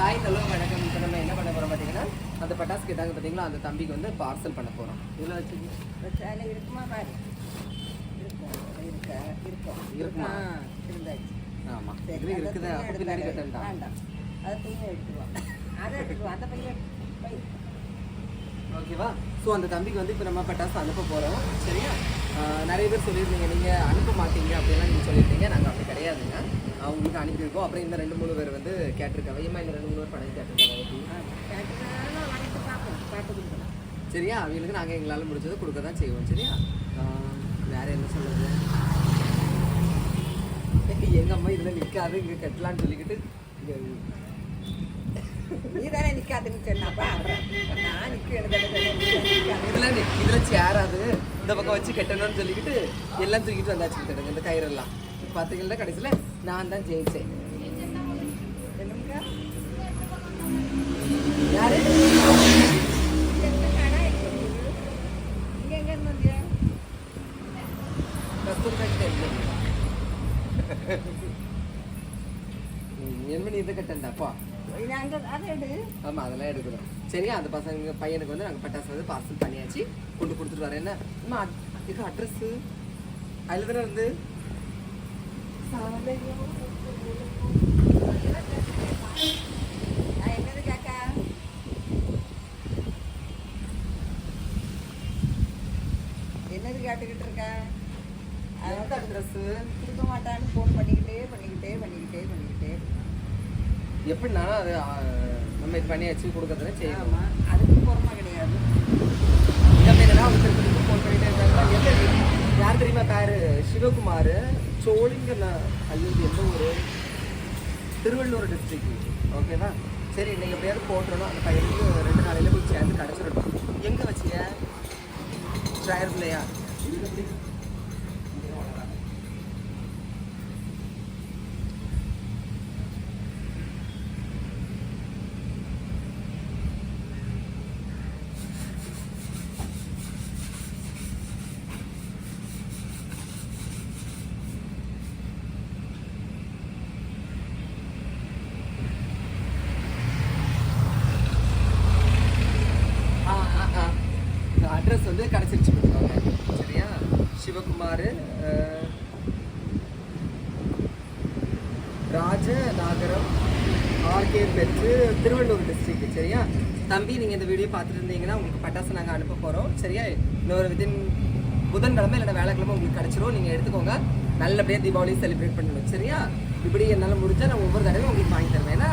Hi hello வணக்கம். இப்போ நம்ம என்ன பண்ண போகிறோம் பார்த்தீங்கன்னா அந்த பட்டாசு கேட்டாங்க பார்த்தீங்களா அந்த தம்பிக்கு வந்து பார்சல் பண்ண போகிறோம் இதில் வச்சு இருக்குமா பாரு. இருக்கும் இருக்க இருக்கும் இருக்குமா? ஆ, இருந்தாச்சு. ஆமாம் சரி, இருக்குது. பின்னாடி அதை- கட்டண்டா வேண்டாம். அதை துணியை எடுத்துருவோம் அதை எடுத்துருவோம் அந்த பையன் பை. ஓகேவா? ஸோ அந்த தம்பிக்கு வந்து இப்போ நம்ம பட்டாசு அனுப்ப போகிறோம் சரியா? நிறைய பேர் சொல்லியிருந்தீங்க நீங்கள் அனுப்ப மாட்டீங்க அப்படிலாம் நீங்கள் சொல்லியிருந்தீங்க. நாங்கள் அப்படி கிடையாதுங்க. ஆஹ் உங்களுக்கு அனுப்பியிருக்கோம். அப்புறம் இந்த ரெண்டு மூணு பேர் வந்து கேட்டிருக்காங்க. ஏமா இந்த ரெண்டு மூணு பேர் பணம் கேட்டிருக்காங்க? சரியா? அவங்களுக்கு நாங்கள் எங்களால் முடிஞ்சதை கொடுக்க தான் செய்வோம். சரியா? வேற என்ன சொல்றது? எங்க அம்மா இதில் நிற்காது இங்கே கட்டலான்னு சொல்லிக்கிட்டு இங்க நீ தானே நிற்காதுன்னு சொன்னாப்பா நான் எடுத்து இதில் சேராது இந்த பக்கம் வச்சு கட்டணும்னு சொல்லிக்கிட்டு எல்லாம் தூக்கிட்டு வந்தாச்சு கிட்டங்க இந்த கயிறெல்லாம். பார்த்தீங்கன்னா கடைசியில் நான் தான் ஜெயிச்சேன். யாரு? எந்த கடை கிட்ட என்ன இதை கட்டண்டாப்பா ஆமாம் அதெல்லாம் எடுக்கணும். சரியா? அந்த பசங்க பையனுக்கு வந்து நாங்கள் பட்டாசு வந்து பார்சல் பண்ணியாச்சு. கொண்டு கொடுத்துட்டு வரேன் என்ன? அம்மா இதுக்கு அட்ரஸ்ஸு அதில் தானே இருந்து? என்னது கேட்டுக்கிட்டு இருக்க? அதான் அட்ரஸ்ஸு கொடுக்க மாட்டான்னு ஃபோன் பண்ணிக்கிட்டே பண்ணிக்கிட்டே பண்ணிக்கிட்டே பண்ணிக்கிட்டே. எப்படின்னா அது நம்ம இது பண்ணியாச்சு கொடுக்கறதுல செய்யணும் அதுக்கு பொறுமை கிடையாது. நம்ம என்னன்னா அவங்க திருப்பதிக்கு ஃபோன் பண்ணிட்டே எந்த யார் தெரியுமா பேரு? சிவகுமார். சோழிங்க ஐயோ எந்த ஊர்? திருவள்ளூர் டிஸ்ட்ரிக்ட் ஓகேவா சரி இன்னைக்கு எப்படியாவது போட்டுறணும். அந்த பையனுக்கு ரெண்டு நாளையில போய் சேர்ந்து கிடச்சிடட்டும் எங்கே வச்சிய? ஆ ஆ அட்ரஸ் வந்து கிடச்சிருச்சு சிவகுமார் ராஜநாகரம் ஆர்கே பெற்று திருவள்ளூர் டிஸ்ட்ரிக்ட் சரியா? தம்பி நீங்கள் இந்த வீடியோ பார்த்துட்டு இருந்தீங்கன்னா உங்களுக்கு பட்டாசு நாங்கள் அனுப்ப போகிறோம் சரியா? இன்னொரு வித்தின் புதன்கிழமை இல்லைன்னா வேலைக்கிழமை உங்களுக்கு கிடச்சிரும். நீங்கள் எடுத்துக்கோங்க. நல்லபடியாக தீபாவளி செலிப்ரேட் பண்ணணும் சரியா? இப்படி என்னால் முடிஞ்சால் நான் ஒவ்வொரு தடவையும் உங்களுக்கு வாங்கி தருவேன். ஏன்னா